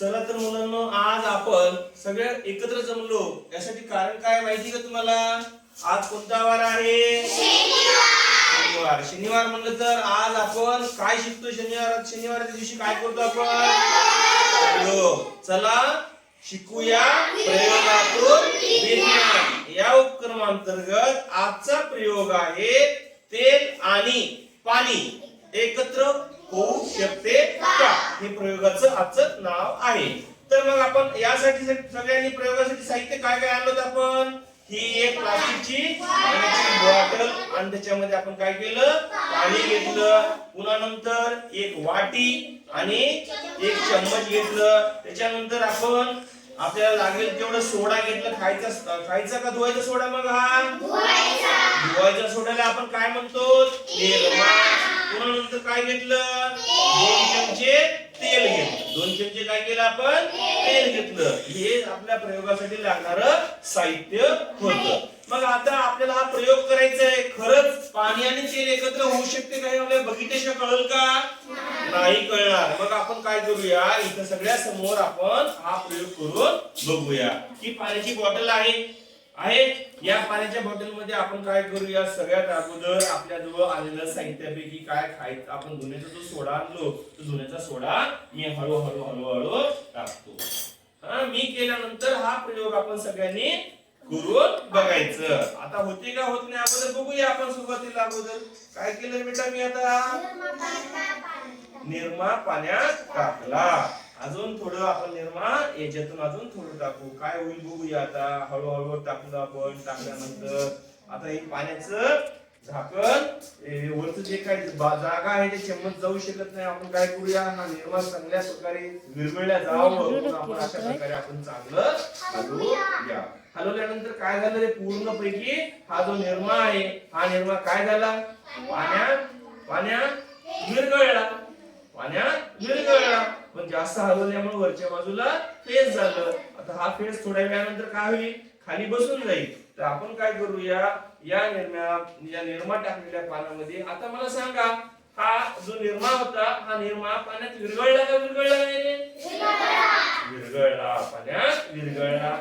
चला तर मुलांना आज आपण सगळे एकत्र जमलो. यासाठी कारण काय माहिती का तुम्हाला? आज कोणता वार आहे? शनिवार. शनिवार म्हणलं तर आज आपण काय शिकतो शनिवार? शनिवारच्या दिवशी काय करतो आपण? चला शिकूया प्रयोगातून विज्ञान. या उपक्रमांतर्गत आजचा प्रयोग आहे तेल आणि पाणी. एकत्र होऊ शकते का? हे प्रयोगाचं आजचं नाव आहे. तर मग आपण यासाठी सगळ्यांनी प्रयोगासाठी साहित्य काय काय आणलं होतं आपण? ही एक प्लास्टिकची बॉटल आणि त्याच्यामध्ये आपण काय केलं? पाणी घेतलं. पुन्हा नंतर एक वाटी आणि एक चम्मच घेतलं. त्याच्यानंतर आपण आपल्याला लागेल तेवढं सोडा घेतलं. खायचा खायचा का धुवायचा सोडा मग हा? धुवायच्या सोड्याला आपण काय म्हणतो? निरमा पुन्हा काय घेतलं? दोन चमचे तेल घेतलं. दोन चमचे काय केलं आपण? तेल घेतलं. हे आपल्या प्रयोगासाठी लागणार साहित्य होत. मग आता आपल्याला हा प्रयोग करायचा आहे. खरंच पाणी आणि तेल एकत्र होऊ शकते का हे आपल्याला बघितल्याशिवाय कळल का? नाही कळणार. मग आपण काय करूया? इथं सगळ्या समोर आपण हा प्रयोग करून बघूया. ही पाण्याची बॉटल आहे. आहे या पाण्याच्या बॉटलमध्ये आपण काय करूया? सगळ्यात अगोदर आपल्या जवळ आलेल्या साहित्यापैकी काय खायचं? आपण धुण्याचा जो सोडा आणलो तो धुण्याचा सोडा मी हळू हळू हळू हळू टाकतो. हा मी केल्यानंतर हा प्रयोग आपण सगळ्यांनी करून बघायचं. आता होते का होत नाही अगोदर बघूया आपण सुरुवातीला अगोदर. काय केलं बेटा मी आता? निरमा पाण्यात टाकला. अजून थोडं आपण निरमा याच्यातून अजून थोडं टाकू. काय होईल बघूया आता. हळूहळू टाकलं आपण टाकल्यानंतर आता हे पाण्याचं झाकण वरचं जे काही बा- जागा आहे ते चम्मच जाऊ शकत नाही. आपण काय करूया? हा निरमा चांगल्या प्रकारे विरघळल्या जावं म्हणून आपण अशा प्रकारे आपण चांगलं हलवूया. हलवल्यानंतर काय झालं रे? पूर्णपैकी हा जो निरमा आहे हा निरमा काय झाला? पाण्यात पाण्यात विरघळला पाण्यात विरघळला पण जास्त हलवल्यामुळे वरच्या बाजूला फेस झालं. आता हा फेस थोड्या वेळानंतर काय होईल? खाली बसून जाईल. तर आपण काय करूया? या निर्म्या या निर्मा टाकलेल्या पाण्यामध्ये आता मला सांगा हा जो निर्मा होता हा निर्मा पाण्यात विरघळला का विरघळला नाही रे? विरघळला. पाण्यात विरघळला.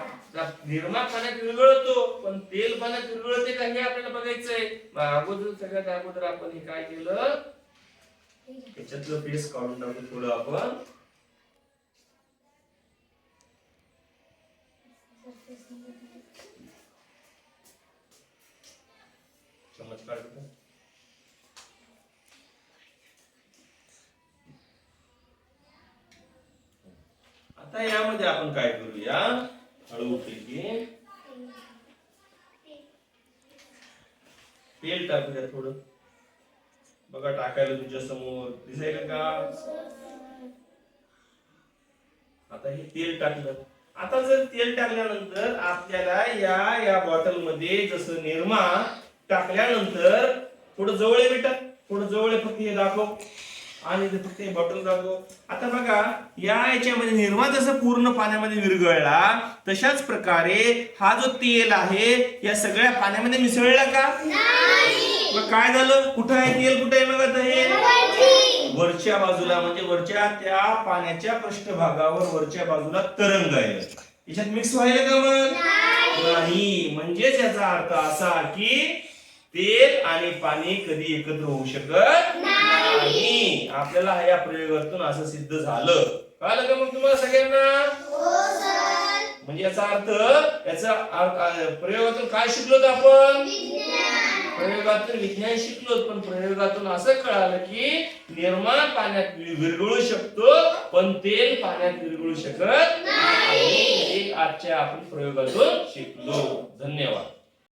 निर्मा पाण्यात विरघळतो पण तेल पाण्यात विरघळते का हे आपल्याला बघायचंय. अगोदर सगळ्यात अगोदर आपण हे काय केलं? त्याच्यातलं पेस्ट काढून टाकू थोडं आपण चमच काढतो आता यामध्ये आपण काय करूया? हळूपैकी तेल टाकूया थोडं. बघा टाकायला तुझ्या समोर. दिसायला का? आता हे तेल टाकलं. आता जर तेल टाकल्यानंतर आपल्याला या या बॉटलमध्ये जसं निरमा टाकल्यानंतर थोडं जवळ बेटा. थोडं जवळ फक्त हे दाखव. आणि इथे फक्त हे बॉटल दाखव आता बघा या याच्यामध्ये निर्मा जसं पूर्ण पाण्यामध्ये विरघळला तशाच प्रकारे हा जो तेल आहे या सगळ्या पाण्यामध्ये मिसळला का? मग काय झालं? कुठं आहे तेल? कुठं आहे आता हे? वरच्या बाजूला म्हणजे वरच्या त्या पाण्याच्या पृष्ठभागावर वरच्या बाजूला तरंग आहे. याच्यात मिक्स व्हायला का मग? नाही. म्हणजेच याचा अर्थ असा की तेल आणि पाणी कधी एकत्र होऊ शकत नाही. आपल्याला या प्रयोगातून असं सिद्ध झालं. कळलं का मग तुम्हाला सगळ्यांना? म्हणजे याचा अर्थ याचा प्रयोगातून काय शिकलो आपण? प्रयोगातून विज्ञान शिकलो पण प्रयोगातून असं कळालं की निर्मा पाण्यात विरघळू शकतो पण तेल पाण्यात विरघळू शकत नाही. हे आजच्या आपण प्रयोगातून शिकलो. धन्यवाद.